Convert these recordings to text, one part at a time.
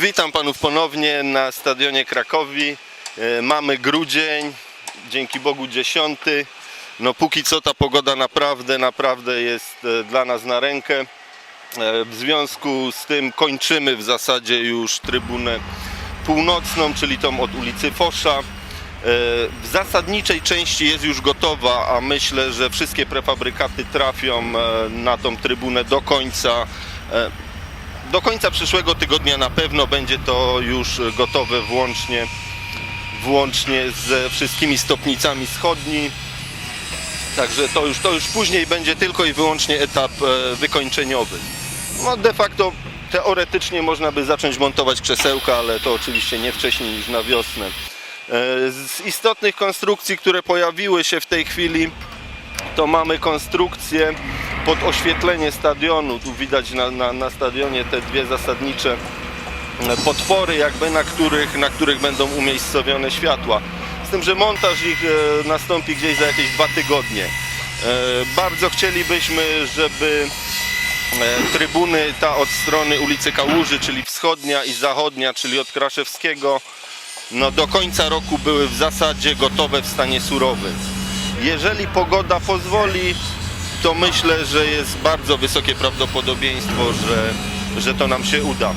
Witam panów ponownie na stadionie Krakowi. E, Mamy grudzień, dzięki Bogu dziesiąty. No póki co ta pogoda naprawdę, naprawdę jest e, dla nas na rękę. E, W związku z tym kończymy w zasadzie już trybunę północną, czyli tą od ulicy Fosza. E, W zasadniczej części jest już gotowa, a myślę, że wszystkie prefabrykaty trafią e, na tą trybunę do końca. Do końca przyszłego tygodnia na pewno będzie to już gotowe włącznie, włącznie ze wszystkimi stopnicami schodni. Także to już, to już później będzie tylko i wyłącznie etap e, wykończeniowy. No de facto teoretycznie można by zacząć montować krzesełka, ale to oczywiście nie wcześniej niż na wiosnę. E, Z istotnych konstrukcji, które pojawiły się w tej chwili, to mamy konstrukcję pod oświetlenie stadionu. Tu widać na, na, na stadionie te dwie zasadnicze e, podpory, jakby na których, na których będą umiejscowione światła. Z tym, że montaż ich e, nastąpi gdzieś za jakieś dwa tygodnie. E, Bardzo chcielibyśmy, żeby trybuny ta od strony ulicy Kałuży, czyli wschodnia i zachodnia, czyli od Kraszewskiego, no do końca roku były w zasadzie gotowe w stanie surowym. Jeżeli pogoda pozwoli, to myślę, że jest bardzo wysokie prawdopodobieństwo, że, że to nam się uda.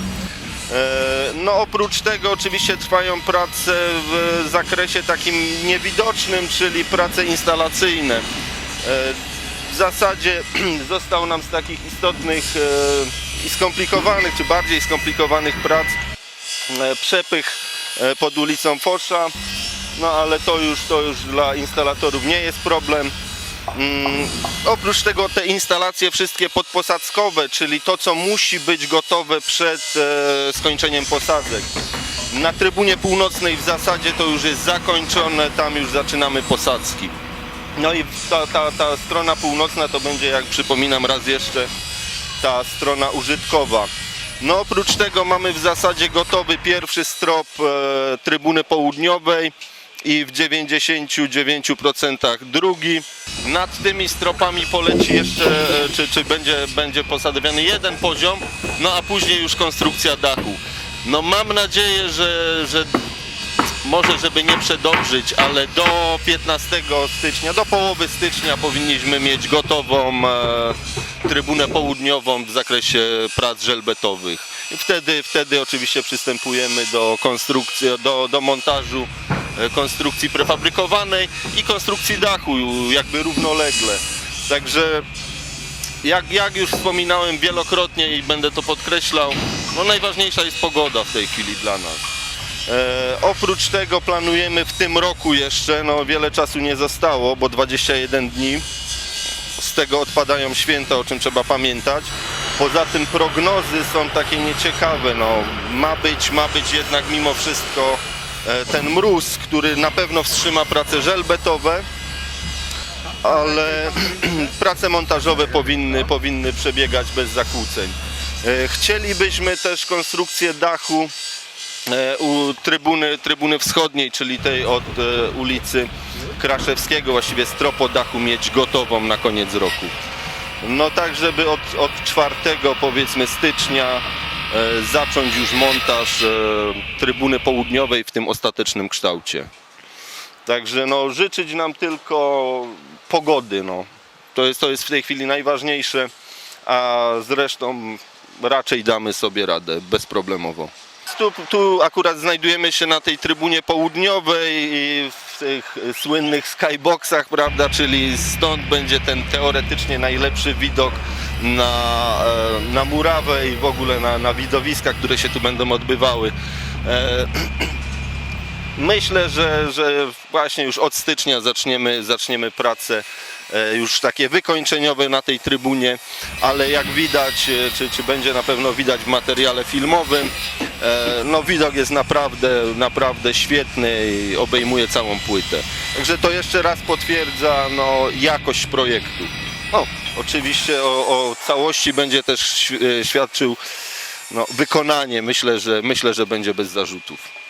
E, No oprócz tego oczywiście trwają prace w zakresie takim niewidocznym, czyli prace instalacyjne. E, W zasadzie został nam z takich istotnych e, i skomplikowanych, czy bardziej skomplikowanych prac przepych pod ulicą Fosza. No ale to już, to już dla instalatorów nie jest problem. Mm, oprócz tego te instalacje wszystkie podposadzkowe, czyli to co musi być gotowe przed e, skończeniem posadzek. Na trybunie północnej w zasadzie to już jest zakończone, tam już zaczynamy posadzki. No i ta, ta, ta strona północna to będzie, jak przypominam raz jeszcze, ta strona użytkowa. No oprócz tego mamy w zasadzie gotowy pierwszy strop e, trybuny południowej i w 99% drugi. Nad tymi stropami poleci jeszcze, e, czy, czy będzie, będzie posadowiony jeden poziom, no a później już konstrukcja dachu. No mam nadzieję, że, że może żeby nie przedobrzyć, ale do 15 stycznia, do połowy stycznia powinniśmy mieć gotową e, trybunę południową w zakresie prac żelbetowych. I wtedy, wtedy oczywiście przystępujemy do konstrukcji, do, do montażu konstrukcji prefabrykowanej i konstrukcji dachu jakby równolegle. Także jak, jak już wspominałem wielokrotnie i będę to podkreślał, no najważniejsza jest pogoda w tej chwili dla nas. E, oprócz tego planujemy w tym roku jeszcze, no wiele czasu nie zostało, bo 21 dni. Z tego odpadają święta, o czym trzeba pamiętać. Poza tym prognozy są takie nieciekawe. No, ma być, ma być jednak mimo wszystko e, ten mróz, który na pewno wstrzyma prace żelbetowe, ale prace montażowe powinny, powinny przebiegać bez zakłóceń. E, Chcielibyśmy też konstrukcję dachu e, u trybuny, trybuny wschodniej, czyli tej od e, ulicy Kraszewskiego, właściwie stropo dachu mieć gotową na koniec roku. No tak, żeby od, od 4 powiedzmy stycznia e, zacząć już montaż e, trybuny południowej w tym ostatecznym kształcie. Także no życzyć nam tylko pogody, no. To jest, to jest w tej chwili najważniejsze, a zresztą raczej damy sobie radę bezproblemowo. Tu, tu akurat znajdujemy się na tej trybunie południowej i w tych słynnych skyboxach, prawda, czyli stąd będzie ten teoretycznie najlepszy widok na, e, na murawę i w ogóle na, na widowiska, które się tu będą odbywały. E, Myślę, że, że właśnie już od stycznia zaczniemy, zaczniemy prace e, już takie wykończeniowe na tej trybunie, ale jak widać, czy, czy będzie na pewno widać w materiale filmowym, no widok jest naprawdę, naprawdę świetny i obejmuje całą płytę. Także to jeszcze raz potwierdza no, jakość projektu. No, oczywiście o, o całości będzie też e, świadczył no, wykonanie. Myślę, że, myślę, że będzie bez zarzutów.